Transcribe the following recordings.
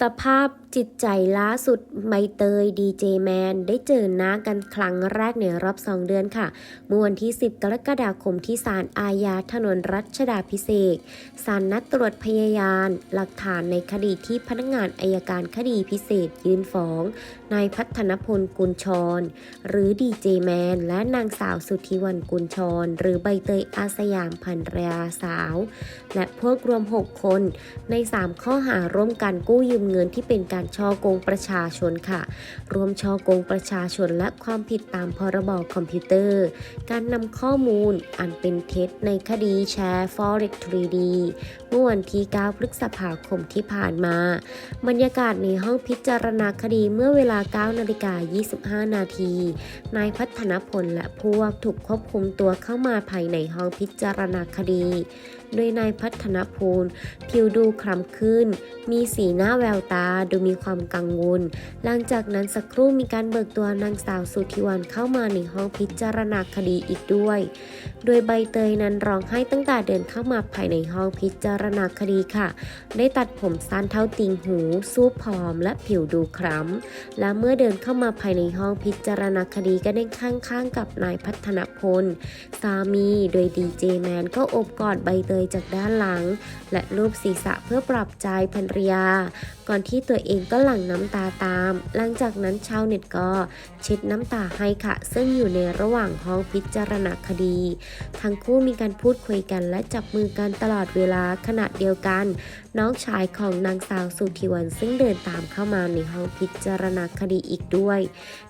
สภาพจิตใจล่าสุดใบเตยดีเจแมนได้เจอหน้ากันครั้งแรกในรอบ 2 เดือนค่ะเมื่อวันที่ 10 กรกฎาคมที่ศาลอาญาถนนรัชดาพิเศษศาลนัดตรวจพยาน หลักฐานในคดีที่พนักงานอายการคดีพิเศษยื่นฟ้อง นายพัฒนพลกุลชร หรือดีเจแมน และนางสาวสุธิวันกุลชร หรือใบเตยอาสยามพันรยาสาว และพวกรวม 6 คนใน 3 ข้อหาร่วมกันกู้ยืมเงินที่เป็นการช่อโกงประชาชนค่ะ รวมช่อโกงประชาชนและความผิดตามพรบคอมพิวเตอร์ การนำข้อมูลอันเป็นเท็จในคดีแชร์ Forex 3D เมื่อวันที่ 9 พฤษภาคมที่ผ่านมา บรรยากาศในห้องพิจารณาคดีเมื่อเวลา 9 นาฬิกา 25 นาที นายพัฒนพลและพวกถูกควบคุมตัวเข้ามาภายในห้องพิจารณาคดี โดยนายพัฒนพลผิวดูคล้ำขึ้น มีสีหน้าแววตาดูมีความกังวล หลังจากนั้นสักครู่มีการเบิกตัวนางสาวสุธิวันเข้ามาในห้องพิจารณาคดีอีกด้วย โดยใบเตยนั้นร้องไห้ตั้งแต่เดินเข้ามาภายในห้องพิจารณาคดีค่ะ ได้ตัดผมสั้นเท่าติงหูสู้ผอมและผิวดูคล้ำ และเมื่อเดินเข้ามาภายในห้องพิจารณาคดีก็ได้ข้างๆกับนายพัฒนพล สามี โดยดีเจแมนก็โอบกอดใบเตยจากด้านหลัง และรูปศีรษะเพื่อปรับใจภรรยา ก่อนที่ตัวเองก็หลั่งน้ำตาตาม หลังจากนั้นชาวเน็ตก็เช็ดน้ำตาให้ค่ะ ซึ่งอยู่ในระหว่างห้องพิจารณาคดี ทั้งคู่มีการพูดคุยกันและจับมือกันตลอดเวลาขณะเดียวกัน น้องชายของนางสาวสุธิวันซึ่งเดินตามเข้ามาในห้องพิจารณาคดีอีกด้วย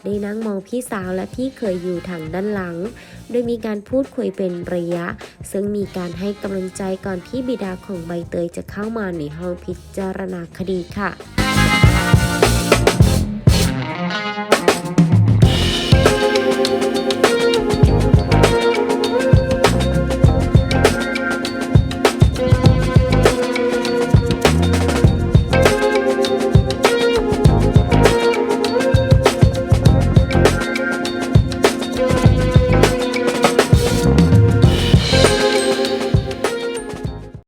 ได้นั่งมองพี่สาวและพี่เคยอยู่ทางด้านหลัง โดยมีการพูดคุยเป็นระยะ ซึ่งมีการให้กำลังใจก่อนที่บิดาของใบเตยจะเข้ามาในห้องพิจารณาคดีค่ะค่ะ